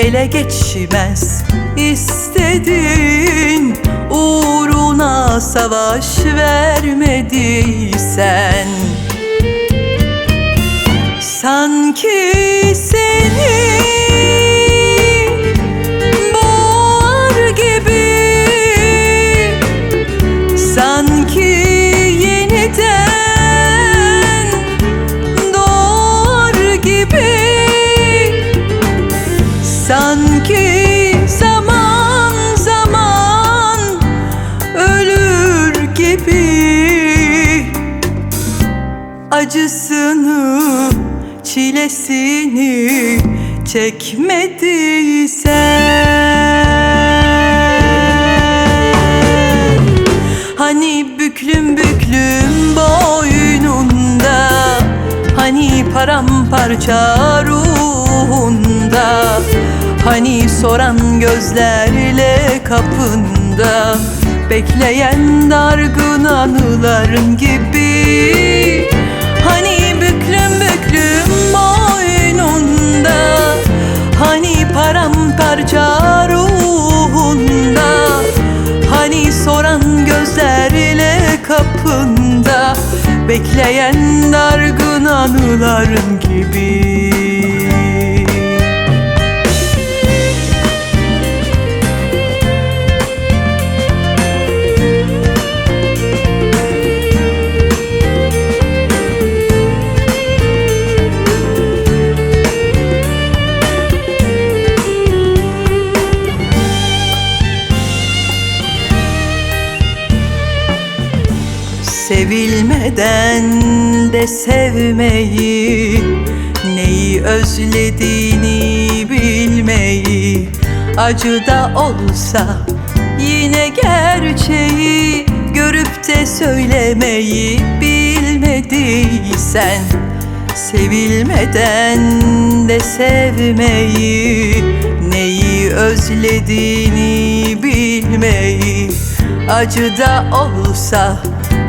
ele geçmez. İstedin Uğruna savaş vermediysen. Sanki seni gibi Acısını, çilesini çekmediysen Hani büklüm büklüm boynunda Hani paramparça ruhunda Hani soran gözlerle kapında Bekleyen dargın anıların gibi. Hani büklüm büklüm boynunda Hani paramparça ruhunda Hani soran gözlerle kapında Bekleyen dargın anıların gibi Sevilmeden de sevmeyi Neyi özlediğini bilmeyi. Acı da olsa yine gerçeği Görüp de söylemeyi bilmediysen Sevilmeden de sevmeyi Neyi özlediğini bilmeyi. Acı da olsa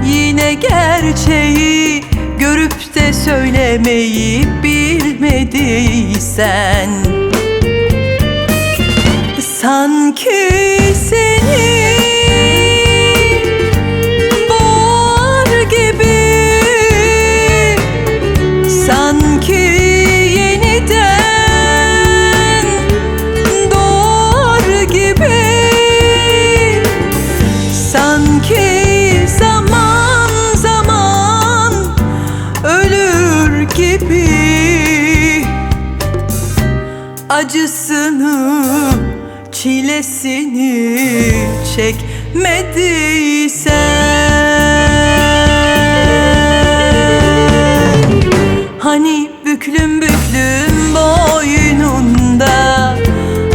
yine gerçeği Görüp de söylemeyi bilmediysen gibi Acısını, çilesini çekmediysen. Hani büklüm büklüm boynunda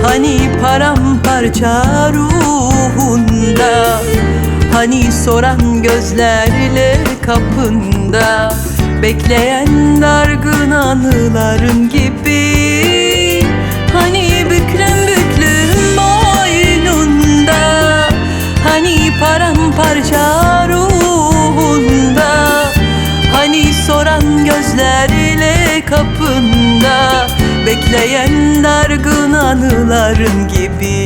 Hani paramparça ruhunda Hani soran gözlerle kapında Bekleyen dargın anıların gibi. Hani büklüm büklüm boynunda Hani paramparça ruhunda Hani soran gözlerle kapında Bekleyen dargın anıların gibi